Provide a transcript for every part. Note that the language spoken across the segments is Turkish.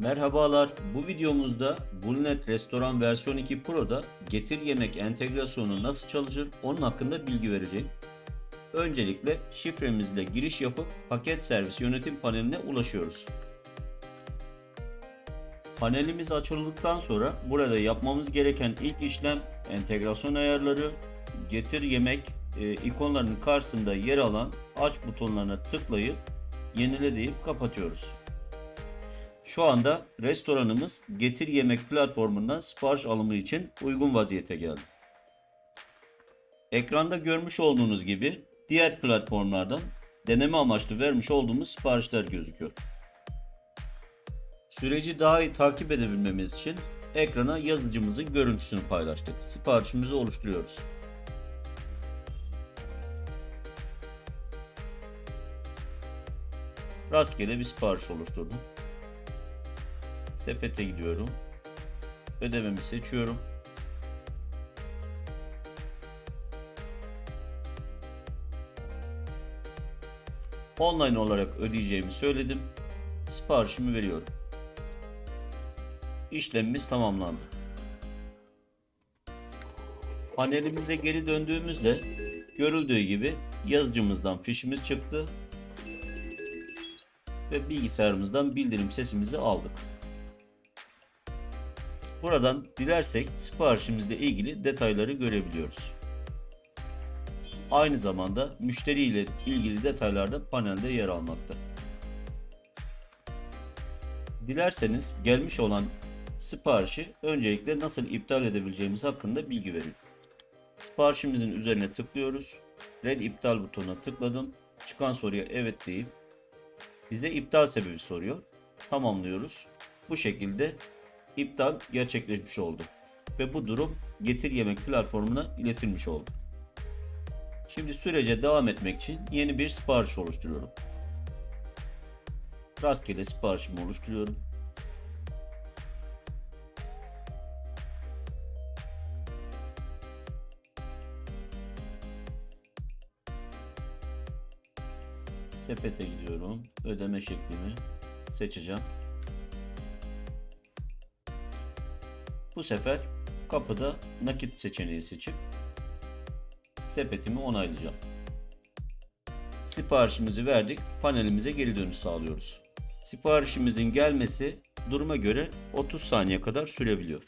Merhabalar, bu videomuzda Bulnet Restoran versiyon 2 Pro'da Getir Yemek entegrasyonu nasıl çalışır onun hakkında bilgi vereceğim. Öncelikle şifremizle giriş yapıp paket servis yönetim paneline ulaşıyoruz. Panelimiz açıldıktan sonra burada yapmamız gereken ilk işlem entegrasyon ayarları, getir yemek e, ikonlarının karşısında yer alan aç butonlarına tıklayıp yenile deyip kapatıyoruz. Şu anda restoranımız Getir Yemek platformundan sipariş alımı için uygun vaziyete geldi. Ekranda görmüş olduğunuz gibi diğer platformlardan deneme amaçlı vermiş olduğumuz siparişler gözüküyor. Süreci daha iyi takip edebilmemiz için ekrana yazıcımızın görüntüsünü paylaştık. Siparişimizi oluşturuyoruz. Rastgele bir sipariş oluşturdum. Sepete gidiyorum. Ödememi seçiyorum. Online olarak ödeyeceğimi söyledim. Siparişimi veriyorum. İşlemimiz tamamlandı. Panelimize geri döndüğümüzde görüldüğü gibi yazıcımızdan fişimiz çıktı ve bilgisayarımızdan bildirim sesimizi aldık. Buradan dilersek siparişimizle ilgili detayları görebiliyoruz. Aynı zamanda müşteri ile ilgili detaylar da panelde yer almakta. Dilerseniz gelmiş olan siparişi öncelikle nasıl iptal edebileceğimiz hakkında bilgi verin. Siparişimizin üzerine tıklıyoruz. Red iptal butonuna tıkladım. Çıkan soruya evet deyip bize iptal sebebi soruyor. Tamamlıyoruz. Bu şekilde iptal gerçekleşmiş oldu. Ve bu durum Getir Yemek platformuna iletilmiş oldu. Şimdi sürece devam etmek için yeni bir sipariş oluşturuyorum. Rastgele siparişimi oluşturuyorum. Sepete gidiyorum. Ödeme şeklimi seçeceğim. Bu sefer kapıda nakit seçeneği seçip sepetimi onaylayacağım. Siparişimizi verdik. Panelimize geri dönüş sağlıyoruz. Siparişimizin gelmesi duruma göre 30 saniye kadar sürebiliyor.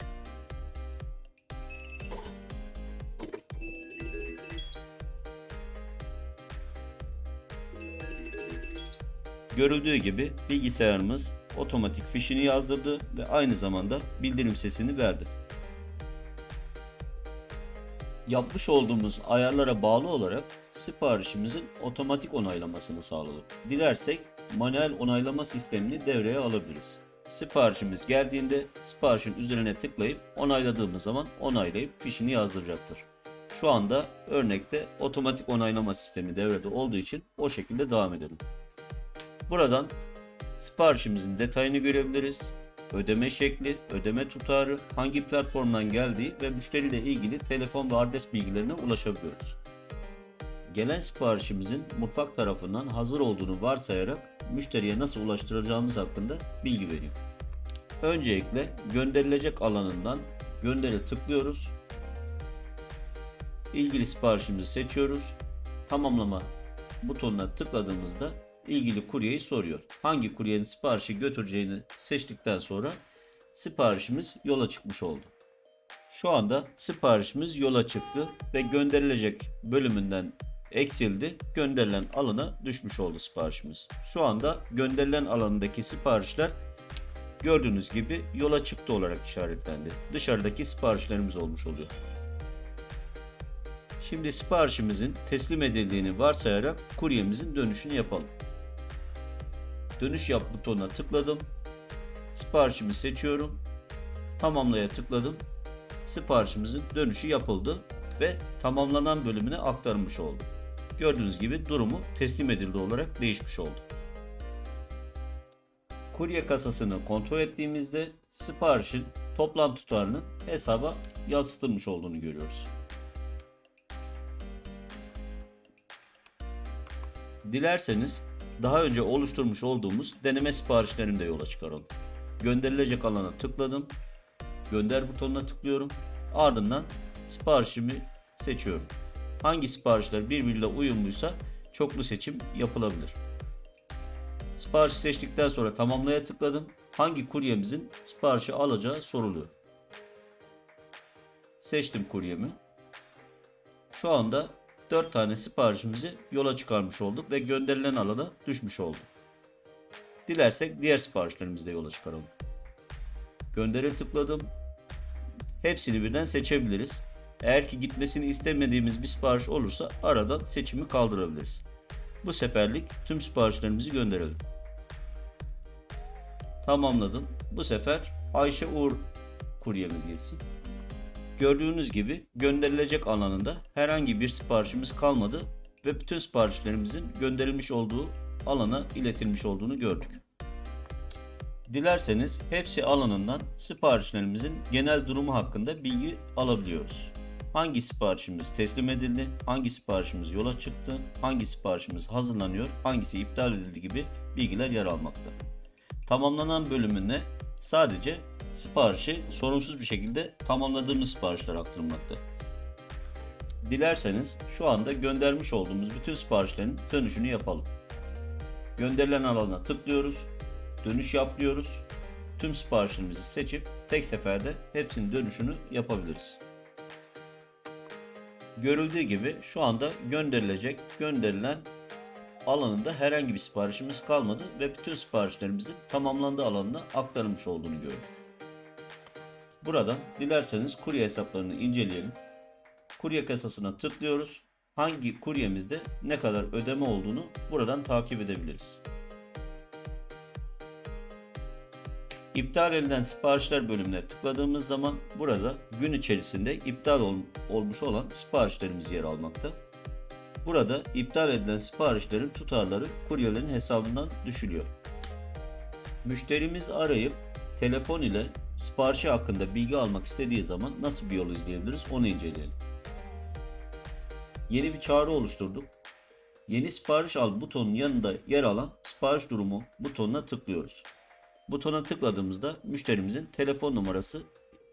Görüldüğü gibi bilgisayarımız otomatik fişini yazdırdı ve aynı zamanda bildirim sesini verdi. Yapmış olduğumuz ayarlara bağlı olarak siparişimizin otomatik onaylamasını sağladık. Dilersek manuel onaylama sistemini devreye alabiliriz. Siparişimiz geldiğinde siparişin üzerine tıklayıp onayladığımız zaman onaylayıp fişini yazdıracaktır. Şu anda örnekte otomatik onaylama sistemi devrede olduğu için o şekilde devam edelim. Buradan siparişimizin detayını görebiliriz. Ödeme şekli, ödeme tutarı, hangi platformdan geldiği ve müşteriyle ilgili telefon ve adres bilgilerine ulaşabiliyoruz. Gelen siparişimizin mutfak tarafından hazır olduğunu varsayarak müşteriye nasıl ulaştıracağımız hakkında bilgi vereyim. Öncelikle gönderilecek alanından göndere tıklıyoruz. İlgili siparişimizi seçiyoruz. Tamamlama butonuna tıkladığımızda ilgili kuryeyi soruyor. Hangi kuryenin siparişi götüreceğini seçtikten sonra siparişimiz yola çıkmış oldu. Şu anda siparişimiz yola çıktı ve gönderilecek bölümünden eksildi. Gönderilen alana düşmüş oldu siparişimiz. Şu anda gönderilen alanındaki siparişler gördüğünüz gibi yola çıktı olarak işaretlendi. Dışarıdaki siparişlerimiz olmuş oluyor. Şimdi siparişimizin teslim edildiğini varsayarak kuryemizin dönüşünü yapalım. Dönüş yap butonuna tıkladım. Siparişimi seçiyorum. Tamamlaya tıkladım. Siparişimizin dönüşü yapıldı ve tamamlanan bölümüne aktarılmış oldu. Gördüğünüz gibi durumu teslim edildi olarak değişmiş oldu. Kurye kasasını kontrol ettiğimizde siparişin toplam tutarının hesaba yansıtılmış olduğunu görüyoruz. Dilerseniz daha önce oluşturmuş olduğumuz deneme siparişlerini de yola çıkaralım. gönderilecek alana tıkladım. Gönder butonuna tıklıyorum. Ardından siparişimi seçiyorum. Hangi siparişler birbiriyle uyumluysa çoklu seçim yapılabilir. Siparişi seçtikten sonra tamamlaya tıkladım. Hangi kuryemizin siparişi alacağı soruluyor. Seçtim kuryemi. Şu anda 4 tane siparişimizi yola çıkarmış olduk ve gönderilen alana düşmüş oldu. Dilersek diğer siparişlerimizi de yola çıkaralım. Göndere tıkladım. Hepsini birden seçebiliriz. Eğer ki gitmesini istemediğimiz bir sipariş olursa aradan seçimi kaldırabiliriz. Bu seferlik tüm siparişlerimizi gönderelim. Tamamladım. Bu sefer Ayşe Uğur kuryemiz gitsin. Gördüğünüz gibi gönderilecek alanında herhangi bir siparişimiz kalmadı ve bütün siparişlerimizin gönderilmiş olduğu alana iletilmiş olduğunu gördük. Dilerseniz hepsi alanından siparişlerimizin genel durumu hakkında bilgi alabiliyoruz. Hangi siparişimiz teslim edildi, hangi siparişimiz yola çıktı, hangi siparişimiz hazırlanıyor, hangisi iptal edildi gibi bilgiler yer almakta. Tamamlanan bölümüne sadece siparişi sorunsuz bir şekilde tamamladığımız siparişler aktarılmakta. Dilerseniz şu anda göndermiş olduğumuz bütün siparişlerin dönüşünü yapalım. Gönderilen alana tıklıyoruz. Dönüş yap diyoruz. Tüm siparişlerimizi seçip tek seferde hepsinin dönüşünü yapabiliriz. Görüldüğü gibi şu anda gönderilecek, gönderilen alanında herhangi bir siparişimiz kalmadı ve bütün siparişlerimizin tamamlandığı alanına aktarılmış olduğunu gördük. Buradan dilerseniz kurye hesaplarını inceleyelim. Kurye kasasına tıklıyoruz. Hangi kuryemizde ne kadar ödeme olduğunu buradan takip edebiliriz. İptal edilen siparişler bölümüne tıkladığımız zaman burada gün içerisinde iptal ol- olmuş olan siparişlerimiz yer almakta. Burada iptal edilen siparişlerin tutarları kuryelerin hesabından düşülüyor. Müşterimiz arayıp telefon ile siparişi hakkında bilgi almak istediği zaman nasıl bir yol izleyebiliriz onu inceleyelim. Yeni bir çağrı oluşturduk. Yeni sipariş al butonun yanında yer alan sipariş durumu butonuna tıklıyoruz. Butona tıkladığımızda müşterimizin telefon numarası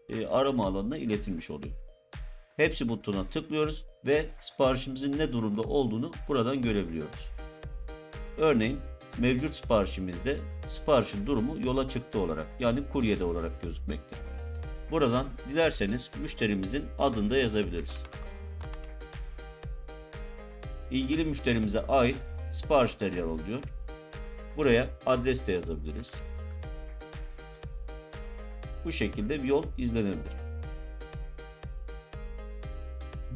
e, arama alanına iletilmiş oluyor. Hepsi butona tıklıyoruz ve siparişimizin ne durumda olduğunu buradan görebiliyoruz. Örneğin mevcut siparişimizde siparişin durumu yola çıktı olarak yani kuryede olarak gözükmekte. Buradan dilerseniz müşterimizin adını da yazabiliriz. İlgili müşterimize ait siparişler yer alıyor. Buraya adres de yazabiliriz. Bu şekilde bir yol izlenebilir.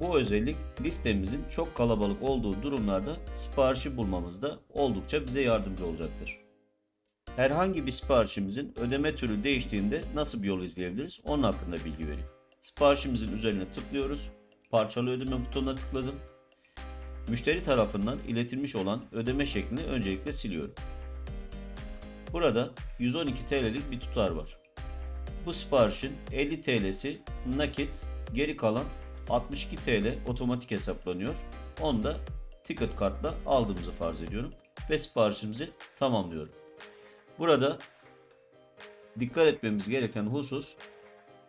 Bu özellik listemizin çok kalabalık olduğu durumlarda siparişi bulmamızda oldukça bize yardımcı olacaktır. Herhangi bir siparişimizin ödeme türü değiştiğinde nasıl bir yol izleyebiliriz? Onun hakkında bilgi vereyim. Siparişimizin üzerine tıklıyoruz. Parçalı ödeme butonuna tıkladım. Müşteri tarafından iletilmiş olan ödeme şeklini öncelikle siliyorum. Burada 112 TL'lik bir tutar var. Bu siparişin 50 TL'si nakit, geri kalan 62 TL otomatik hesaplanıyor. Onu da ticket kartla aldığımızı farz ediyorum ve siparişimizi tamamlıyorum. Burada dikkat etmemiz gereken husus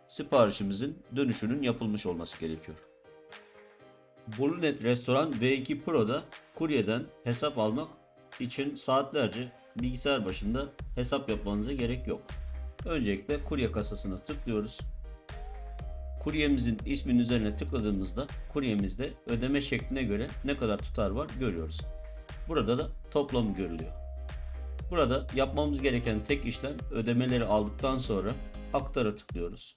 siparişimizin dönüşünün yapılmış olması gerekiyor. Bulunet Restoran V2 Pro'da kuryeden hesap almak için saatlerce bilgisayar başında hesap yapmanıza gerek yok. Öncelikle kurye kasasına tıklıyoruz. Kuryemizin isminin üzerine tıkladığımızda kuryemizde ödeme şekline göre ne kadar tutar var görüyoruz. Burada da toplamı görülüyor. Burada yapmamız gereken tek işlem ödemeleri aldıktan sonra aktara tıklıyoruz.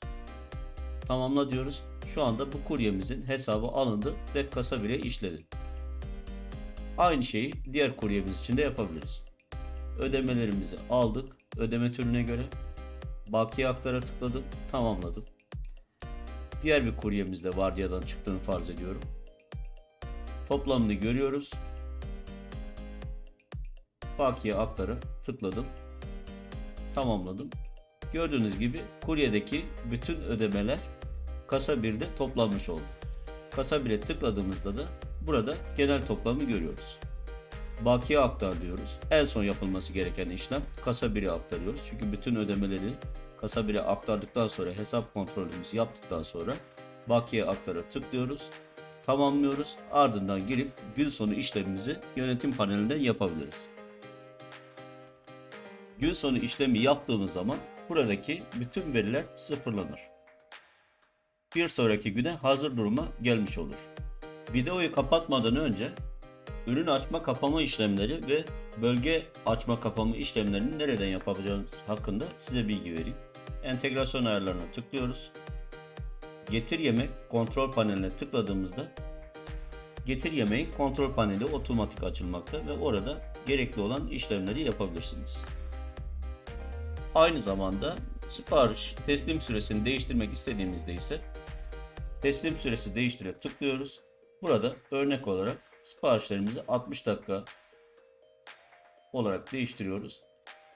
Tamamla diyoruz. Şu anda bu kuryemizin hesabı alındı ve kasa bile işledi. Aynı şeyi diğer kuryemiz için de yapabiliriz. Ödemelerimizi aldık. Ödeme türüne göre bakiye aktara tıkladım. Tamamladım. Diğer bir kuryemiz de vardiyadan çıktığını farz ediyorum. Toplamını görüyoruz. Bakiye aktara tıkladım. Tamamladım. Gördüğünüz gibi kuryedeki bütün ödemeler kasa 1'de toplanmış oldu. Kasa 1'e tıkladığımızda da burada genel toplamı görüyoruz. bakiye aktar diyoruz. En son yapılması gereken işlem kasa 1'e aktarıyoruz. Çünkü bütün ödemeleri kasa 1'e aktardıktan sonra hesap kontrolümüzü yaptıktan sonra bakiye aktara tıklıyoruz. Tamamlıyoruz. Ardından girip gün sonu işlemimizi yönetim panelinden yapabiliriz. Gün sonu işlemi yaptığımız zaman buradaki bütün veriler sıfırlanır. Bir sonraki güne hazır duruma gelmiş olur. Videoyu kapatmadan önce ürün açma kapama işlemleri ve bölge açma kapama işlemlerini nereden yapacağımız hakkında size bilgi vereyim. Entegrasyon ayarlarına tıklıyoruz. Getir yemek kontrol paneline tıkladığımızda Getir yemeği kontrol paneli otomatik açılmakta ve orada gerekli olan işlemleri yapabilirsiniz. Aynı zamanda sipariş teslim süresini değiştirmek istediğimizde ise teslim süresi değiştire tıklıyoruz. Burada örnek olarak siparişlerimizi 60 dakika olarak değiştiriyoruz.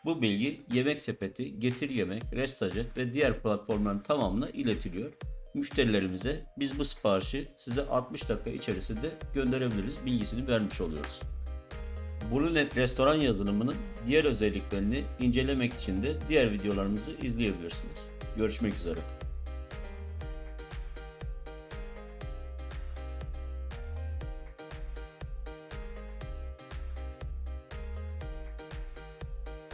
Bu bilgi Yemek Sepeti, Getir Yemek, Restajet ve diğer platformların tamamına iletiliyor. Müşterilerimize biz bu siparişi size 60 dakika içerisinde gönderebiliriz bilgisini vermiş oluyoruz. Bluenet restoran yazılımının diğer özelliklerini incelemek için de diğer videolarımızı izleyebilirsiniz. Görüşmek üzere.